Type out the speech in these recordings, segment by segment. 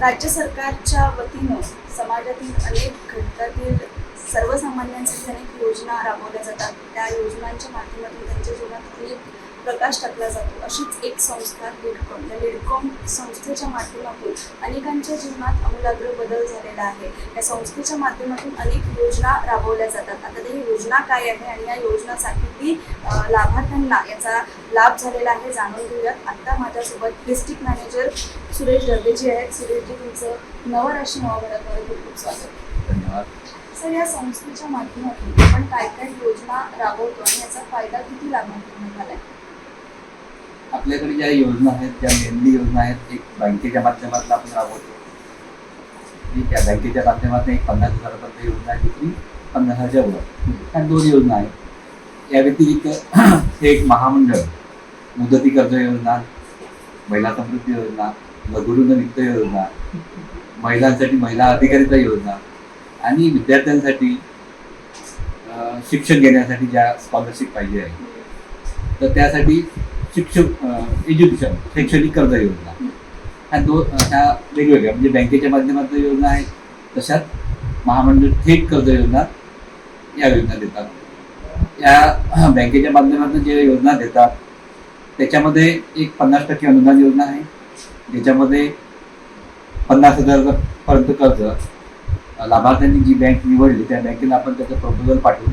राज्य सरकारच्या वतीनं समाजातील अनेक घटकातील सर्वसामान्यांसाठी अनेक योजना राबवल्या जातात. त्या योजनांच्या माध्यमातून त्यांच्या जीवनात अनेक प्रकाश टाकला जातो. अशीच एक संस्था लिडकॉम या लिडकॉम संस्थेच्या माध्यमातून अनेकांच्या जीवनात आमूलाग्र बदल झालेला आहे. या संस्थेच्या माध्यमातून अनेक योजना राबवल्या जातात. आता त्या योजना काय आहे आणि या योजनासाठी अं, लाभार्थ्यांना याचा लाभ झालेला आहे जाणून घेऊयात. आता माझ्यासोबत डिस्ट्रिक्ट मॅनेजर सुरेश दर्देजी आहेत. सुरेशजी तुमचं नवराशी नवभरामध्ये खूप खूप स्वागत. धन्यवाद. सर या संस्थेच्या माध्यमातून आपण काय काय योजना राबवतो आणि याचा फायदा किती लाभार्थ्यांना झालाय? आपल्याकडे ज्या योजना आहेत ज्या मेनली योजना आहेत एक बँकेच्या माध्यमातून आपण राबवतो. ठीक आहे बँकेच्या माध्यमातून एक पन्नास हजारापर्यंत योजना आहे दुसरी पन्नास हजारच्या वर. ह्या दोन योजना आहेत. या व्यतिरिक्त हे एक महामंडळ मुदती कर्ज योजना महिला समृद्धी योजना लघुरुण वित्त योजना महिलांसाठी महिला अधिकारीचा योजना आणि विद्यार्थ्यांसाठी शिक्षण घेण्यासाठी ज्या स्कॉलरशिप पाहिजे आहे तर त्यासाठी शिक्षक एज्युकेशन शैक्षणिक कर्ज योजना. ह्या दो ह्या वेगवेगळ्या म्हणजे बँकेच्या माध्यमातून योजना आहेत तशाच महामंडळ थेट कर्ज योजना या योजना देतात. या बँकेच्या माध्यमातून जे योजना देतात त्याच्यामध्ये एक पन्नास टक्के अनुदान योजना आहे. ज्याच्यामध्ये पन्नास हजारपर्यंत कर्ज लाभार्थ्यांनी जी बँक निवडली त्या बँकेला आपण त्याचं प्रपोजल पाठवू.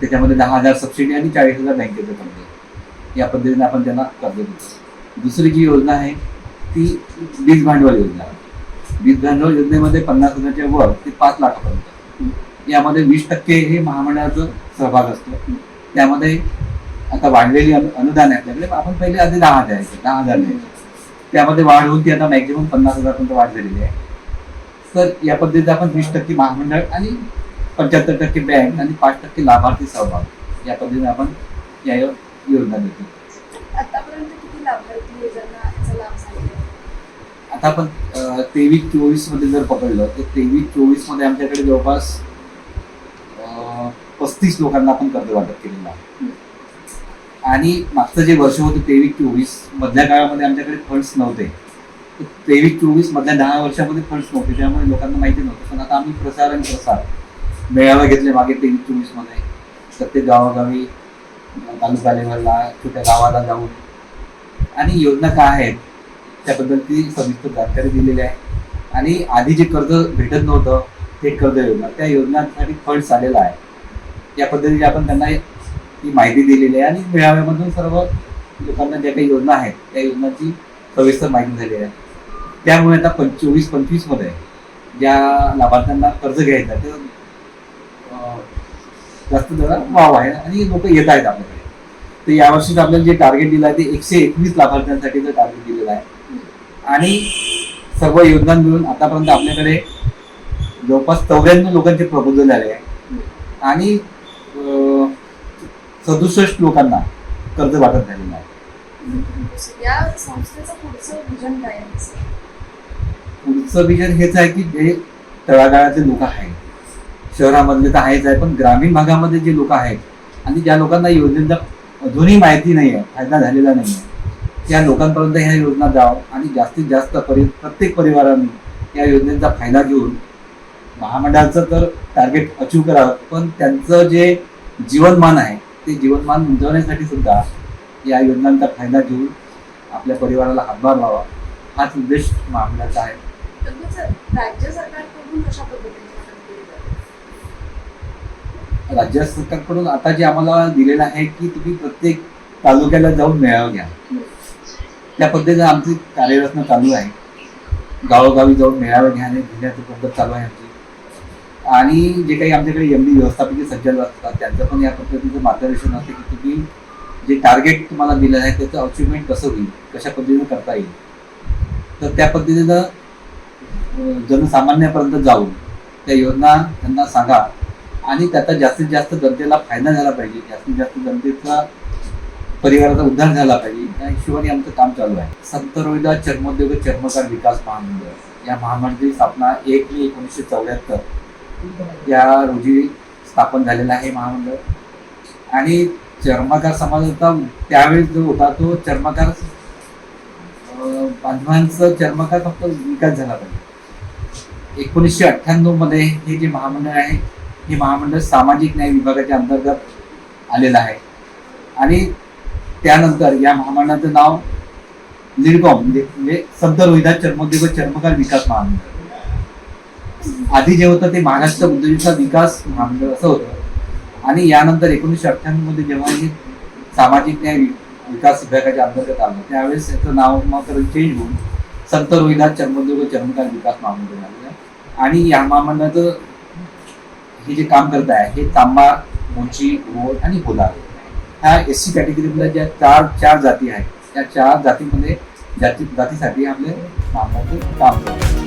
त्याच्यामध्ये दहा हजार सबसिडी आणि चाळीस हजार बँकेचं कर्ज. या पद्धतीने आपण त्यांना कर्ज देतो दुसरी जी योजना आहे ती वीज भांडवल योजना वीज भांडवल योजनेमध्ये पन्नास हजारच्या वर ते पाच लाखापर्यंत यामध्ये वीस टक्के हे महामंडळाचं सहभाग असतो. त्यामध्ये आता वाढलेली अनु- अनुदान आहे. आपल्याकडे आपण पहिले आधी दहा हजार द्यायचे दहा हजार द्यायचे त्यामध्ये वाढ होऊन ती आता मॅक्झिमम पन्नास हजारपर्यंत वाढ झालेली आहे. तर या पद्धतीने आपण वीस टक्के महामंडळ आणि पंच्याहत्तर टक्के बँक आणि पाच टक्के लाभार्थी सहभाग या पद्धतीने आपण या योजना देतो आतापर्यंत किती लाभार्थी योजना याचा लाभ झालेला आहे? आता आपण तेवीस चोवीसमध्ये जर पकडलं तर तेवीस चोवीसमध्ये आमच्याकडे जवळपास पस्तीस लोकांना आपण कर्ज वाटप केलेलं आहे. आणि मागचं जे वर्ष होतं तेवीस चोवीस मधल्या काळामध्ये आमच्याकडे फंड्स नव्हते. तेवीस चोवीस मधल्या दहा वर्षामध्ये फंड्स नव्हते त्यामुळे लोकांना माहिती नव्हतं. पण आता आम्ही प्रसार आणि प्रसार मेळावे घेतले मागे तेवीस चोवीसमध्ये. प्रत्येक गावागावी तालुका लेवलला छोट्या गावाला जाऊन. आणि योजना काय आहेत त्याबद्दल ती सविस्तर जानकारी दिलेली आहे. आणि आधी जे कर्ज भेटत नव्हतं ते कर्ज योजना त्या योजनांसाठी फंड्स आलेला आहे. या पद्धतीने आपण त्यांना ती माहिती दिलेली आहे आणि मेळाव्यामधून सर्व लोकांना ज्या काही योजना आहेत त्या योजनांची सविस्तर माहिती झालेली आहे. त्यामुळे आता पंचवीस पंचवीसमध्ये ज्या लाभार्थ्यांना कर्ज घ्यायचं ते जास्त जरा वाव आहे आणि लोक येत आहेत आपल्याकडे. तर यावर्षी आपल्याला जे टार्गेट दिलं आहे ते एकशे एकवीस लाभार्थ्यांसाठीचं टार्गेट दिलेलं आहे. आणि सर्व योजना मिळून आतापर्यंत आपल्याकडे जवळपास चौऱ्याण्णव लोकांचे प्रपोजल आले आहे. आणि सदुसष्ट लोकांना कर्ज वाटप झालेलं आहे? पुढचं विजन हेच आहे की जे तळागाळाचे लोक आहेत शहरामधले तर आहेच आहे पण ग्रामीण भागामध्ये जे लोक आहेत आणि ज्या लोकांना योजनेचा अजूनही माहिती नाही आहे फायदा झालेला नाही आहे त्या लोकांपर्यंत ह्या योजना जावं आणि जास्तीत जास्त परि प्रत्येक परिवाराने या योजनेचा फायदा घेऊन महामंडळाचं तर टार्गेट अचीव करावं पण त्यांचं जे जीवनमान आहे ते जीवनमान उंचावण्यासाठी सुद्धा या योजनांचा फायदा घेऊन आपल्या परिवाराला हातभार लावा हाच उद्देश महामंडळाचा आहे. राज्य सरकारकडून कशा पद्धतीने राज्य सरकारकडून आता जे आम्हाला दिलेलं आहे की तुम्ही प्रत्येक तालुक्याला जाऊन मेळावा घ्या. त्या पद्धतीने आमची कार्यरचना चालू आहे. गावोगावी जाऊन मेळावं घ्या आणि घेण्याची पद्धत चालू आहे आमची. आणि जे काही आमच्याकडे एम डी व्यवस्थापकीय संचालक असतात त्यांचं पण या पद्धतीचं मार्गदर्शन असते की तुम्ही जे टार्गेट तुम्हाला दिलं आहे त्याचं अचिव्हमेंट कसं होईल कशा पद्धतीनं करता येईल. तर त्या पद्धतीनं जनसामान्यापर्यंत जाऊन त्या योजना त्यांना सांगा. आणि त्याचा जास्तीत जास्त जनतेला फायदा झाला पाहिजे. जास्तीत जास्त जनतेचा परिवाराचा उद्धार झाला पाहिजे. या हिशोबाने आमचं काम चालू आहे. संत रोहिदा चर्मोद्योग चर्मकार विकास महामंडळ. या महामंडळाची स्थापना एक मे एकोणीसशे चौऱ्याहत्तर. या रोजी स्थापन झालेलं आहे महामंडळ. आणि चर्मकार समाजाचा त्यावेळेस जो होता तो चर्मकार बांधवांचं चर्मकार फक्त विकास झाला पाहिजे. एकोणीसशे अठ्ठ्याण्णवमध्ये हे जे महामंडळ आहे हे महामंडळ सामाजिक न्याय विभागाच्या अंतर्गत आलेलं आहे. आणि त्यानंतर या महामंडळाचं नाव लिडकॉम म्हणजे म्हणजे संत रोहिदास चर्मोद्योग चर्मकार विकास महामंडळ. आधी जे होतं ते महाराष्ट्र उद्योजकता विकास महामंडळ असं होतं. आणि यानंतर एकोणीसशे अठ्ठ्याण्णवमध्ये जेव्हा हे सामाजिक न्याय विकास विभागाच्या अंतर्गत आलं त्यावेळेस याचं नाव मात्र चेंज होऊन संत रोहिदास चर्मोद्योग चर्मकार विकास महामंडळ झालेलं आणि या महामंडळाचं हे जे काम करत आहे हे तांबा मोची रोड आणि कोलार ह्या एस सी कॅटेगरीमधल्या ज्या चार चार जाती आहेत त्या चार जातीमध्ये जाती जातीसाठी आपले महामंडळ काम करतात